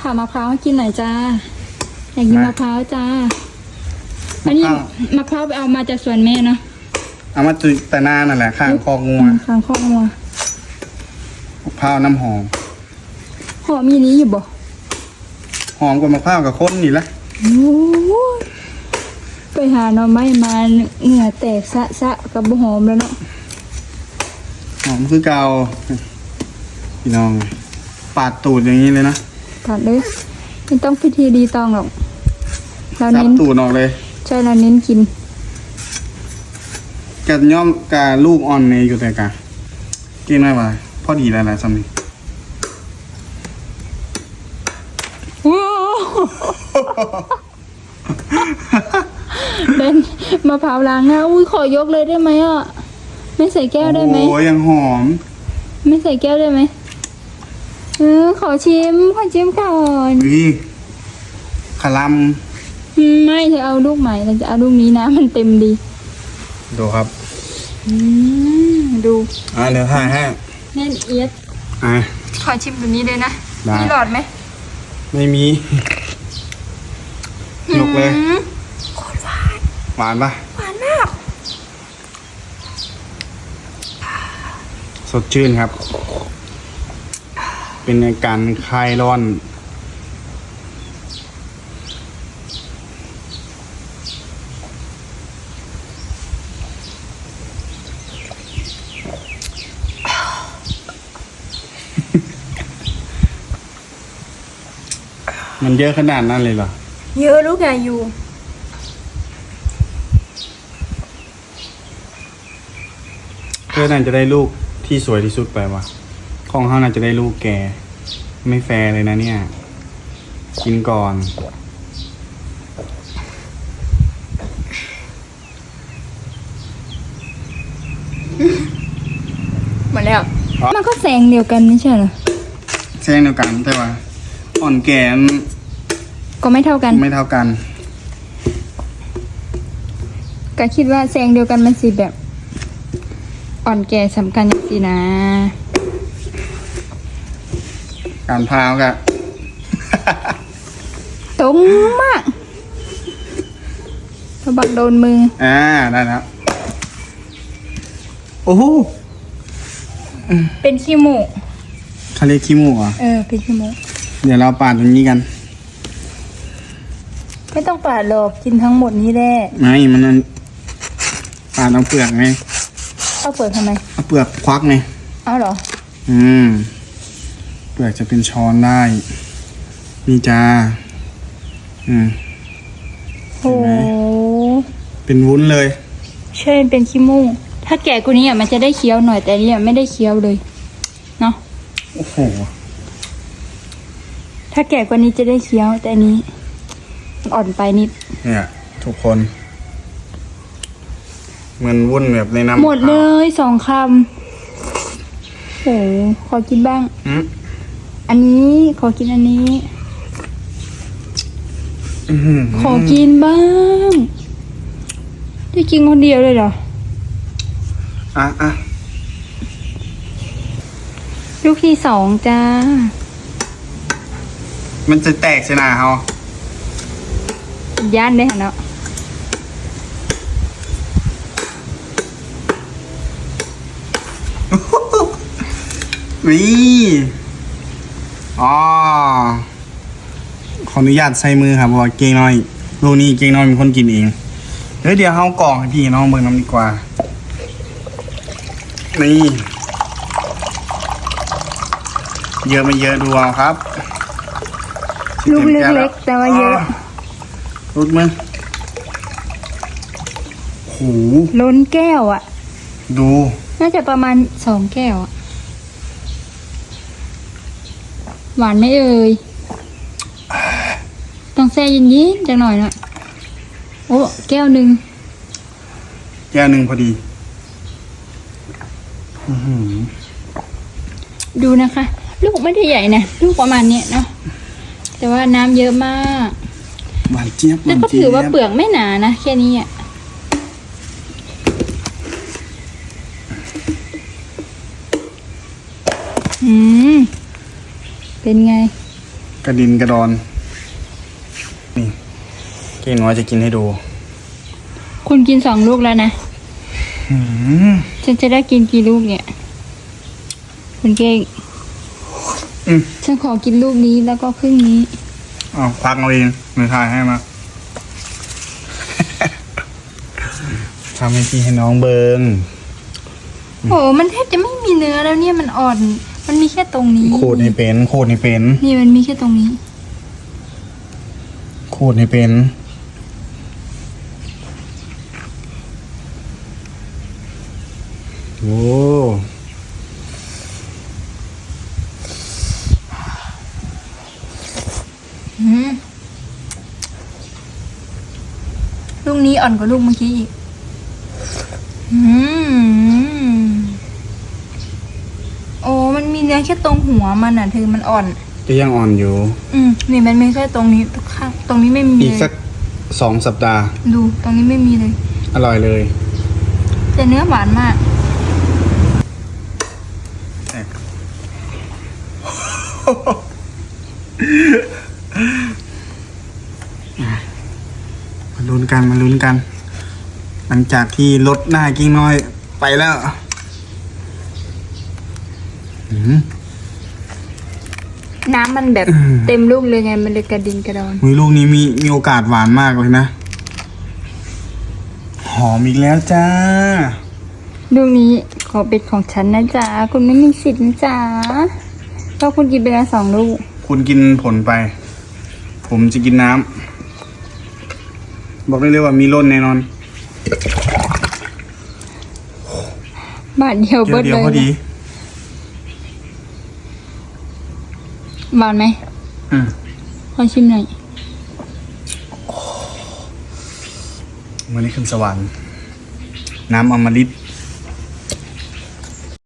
ผ่ามะพร้าวให้กินหน่อยจ้า อยากกินมะพร้าวจ้า อันนี้มะพร้าวไปเอามาจากสวนแม่เนาะ เอามาตุยแต่หน้านั่นแหละข้างคอกงัวอืมข้างข้อกงัวมะพร้าวน้ำหอม หอมมีนี้อยู่บ่ หอมกว่ามะพร้าวกับข้นนี่แหละโอ้ยไปหาหน่อไม้มาเหงื่อแตกสะสะกับบ่หอมแล้วเนาะ หอมคือเกา พี่น้องปาดตูดอย่างนี้เลยนะผัดเลยไม่ต้องพิธีดีตองหรอกเราซับเน้นตูดออกเลยใช่เราเน้นกิน กัดย่อมกาลูกอ่อนในอยู่แต่กะกินไม่ไหวพอดีแล้วแหละสำนี้ว้าวเป็นมะพร้าวล้างหน้าอุ้ยขอยกเลยได้ไหมอะ ไม่ใส่แก้วได้ไหม โอ้ยยังหอม ไม่ใส่แก้วได้ไหม เออขอชิมขอชิมก่อนวิคาลัมอืมไม่เธอเอาลูกใหม่เราจะเอาลูกนี้นะ มันเต็มดีดูครับอืมดูอ่าเดี๋ยวถ่ายให้แน่นเอียดอ่า ขอชิมตัวนี้เลยนะได้ มีหลอดไหมไม่มียกเลยอืมหวานปะหวานมากสดชื่นครับ เป็นการคลายร้อนมันเยอะขนาดนั้นเลยเหรอ เยอะลูกใหญ่อยู่ เพื่อน่าจะได้ลูกที่สวยที่สุดไปวะ ของเขาน่าจะได้ลูกแก ไม่แฟร์เลยนะเนี่ย กินก่อน หมดแล้วอ๋อมันก็แสงเดียวกันไม่ใช่เหรอแซงเดียวกันแต่ว่า อ่อนแก่มันก็ไม่เท่ากัน ไม่เท่ากัน ก็คิดว่าแสงเดียวกันมันสิแบบ อ่อนแก่สำคัญอย่างสินะ การพาวกะตรงมากระบังโดนมือ อ่า ได้แล้ว โอ้โหเป็นขี้หมูกเขาเรียกขี้มูกเหรอะเออ เป็นขี้หมูกเดี๋ยวเราปาดตรงนี้กัน ไม่ต้องปาดหรอกกินทั้งหมดนี้แหละไม่ มันนั่นปาดเอาเปลือกไงเอาเปิดทำไม เอาเปลือกควักไงเอาเหรอ อืม เปลือกจะเป็นช้อนได้ นี่จ้าอืมโอ้เห็นไหมเป็นวุ้นเลย ใช่เป็นขี้มูกถ้าแก่กว่านี้อะมันจะได้เคี้ยวหน่อยแต่อันนี้อะไม่ได้เคี้ยวเลยเนาะโอ้โหถ้าแก่กว่านี้จะได้เคี้ยวแต่อันนี้มันอ่อนไปนิด เนี่ย ทุกคนมันวุ่นแบบในน้ำหมดเลยสองคำโอ้ขอกินบ้างอืม อันนี้ขอกินอันนี้อื้อหือขอกินบ้างจะกินคนเดียวเลยเหรอ อะอะลูกที่สองจ้า มันจะแตกใช่ไหมเขาย่านได้หันเนาะวิ อ๋อขออนุญาตใส่มือครับเพราะว่าเก่งน้อยลูกนี้เก่งน้อยเป็นคนกินเองเฮ้ยเดี๋ยวเขากล่องให้พี่น้องเบิ่งน้ำดีกว่า นี่ เยอะไม่เยอะดูเอาครับลูกเล็กๆแต่ว่าเยอะรุดมือโหล้นแก้วอะ่ะดู น่าจะประมาณสองแก้วอะ หวานไหม่เอ่ย ต้องแช่เย็นๆจังหน่อยนะโอ้แก้วหนึ่งแก้วหนึ่งพอดีอื้อหือดูนะคะ ลูกไม่ได้ใหญ่นะลูกประมาณเนี้ยเนาะแต่ว่าน้ำเยอะมาก หวานเจี๊ยบหแล้วนก็เจี๊ยบถือว่าเปลือกไม่หนานะแค่นี้อะอืม เป็นไง กระดินกระดอน นี่เก่งน้อยจะกินให้ดู คุณกินสองลูกแล้วนะอืมฉันจะได้กินกี่ลูกเนี่ย คุณเก่งอืมฉันขอกินลูกนี้แล้วก็ครึ่งนี้เอาพักเอาเองไม่ทายให้มาทำให้พี่ให้น้องเบิงโอ้มันแทบจะไม่มีเนื้อแล้วเนี่ยมันอ่อน มันมีแค่ตรงนี้ขูดให้เป็นขูดให้เป็น นี่มันมีแค่ตรงนี้ขูดให้เป็นโอ้อืมลูกนี้อ่อนกว่าลูกเมื่อกี้อีก อืม โอ้ มันมีเนื้อแค่ตรงหัวมันอะเธอมันอ่อนก็ยังอ่อนอยู่ อืมนี่มันไม่ใช่ตรงนี้ข้างตรงนี้ไม่มีอีกเลสัยกสองสัปดาห์ ดูตรงนี้ไม่มีเลย อร่อยเลยแต่เนื้อหวานมาก มาลุ้นกันมาลุ้นกัน หลังจากที่ลดหน้ากิ้งน้อยไปแล้วอืม น้ำมันแบบอืมเต็มลูกเลยไง มันเลยกระดินกระดอนวิลูกนี้มีมีโอกาสหวานมากเลยนะ หอมอีกแล้วจ้า ลูกนี้ขอเป็นของฉันนะจ๊ะ คุณไม่มีสิทธิ์นะจ๊ะเพราะคุณกินไปแล้วสองลูก คุณกินผลไป ผมจะกินน้ำ บอกได้เลยว่ามีร่นแน่นอน บาทเดียวเดี๋เบิยวดเดีเลย วยพอดี หวานไหมอืมขอชิมหน่อยวันนี้ขึ้นสวรรค์น้ำอมฤต